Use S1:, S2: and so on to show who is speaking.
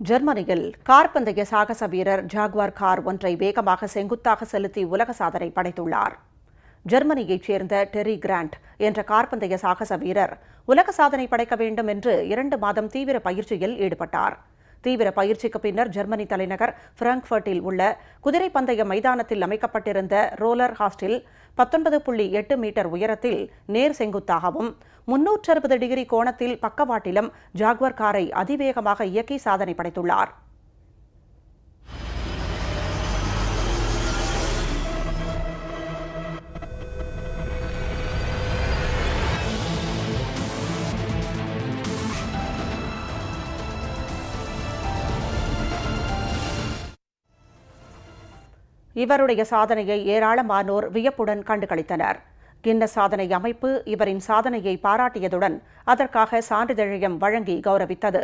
S1: ஜெர்மனியில் கார் பந்தய சாகச வீரர் ஜாக்வார் கார் ஒன்றை வேகமாக செங்குத்தாக செலுத்தி உலக சாதனை படைத்துள்ளார். ஜெர்மனியைச் சேர்ந்த டெரி கிராண்ட் என்ற கார்பந்தய சாகச வீரர் உலக சாதனை படைக்க வேண்டும் என்று இரண்டு மாதம் தீவிர பயிற்சியில் ஈடுபட்டார். தீவிர பயிற்சிக்கு பின்னர் ஜெர்மனி தலைநகர் பிராங்க்ஃபர்ட்டில் உள்ள குதிரை பந்தய மைதானத்தில் அமைக்கப்பட்டிருந்த ரோலர் ஹாஸ்டில் பத்தொன்பது புள்ளி எட்டு மீட்டர் உயரத்தில் நேர் செங்குத்தாகவும் முன்னூற்று அறுபது டிகிரி கோணத்தில் பக்கவாட்டிலும் ஜாக்வர் காரை அதிவேகமாக இயக்கி சாதனை படைத்துள்ளார். இவருடைய சாதனையை ஏராளமானோர் வியப்புடன் கண்டுகளித்தனர். கின்னஸ் சாதனை அமைப்பு இவரின் சாதனையை பாராட்டியதுடன் அதற்காக சான்றிதழையும் வழங்கி கௌரவித்தது.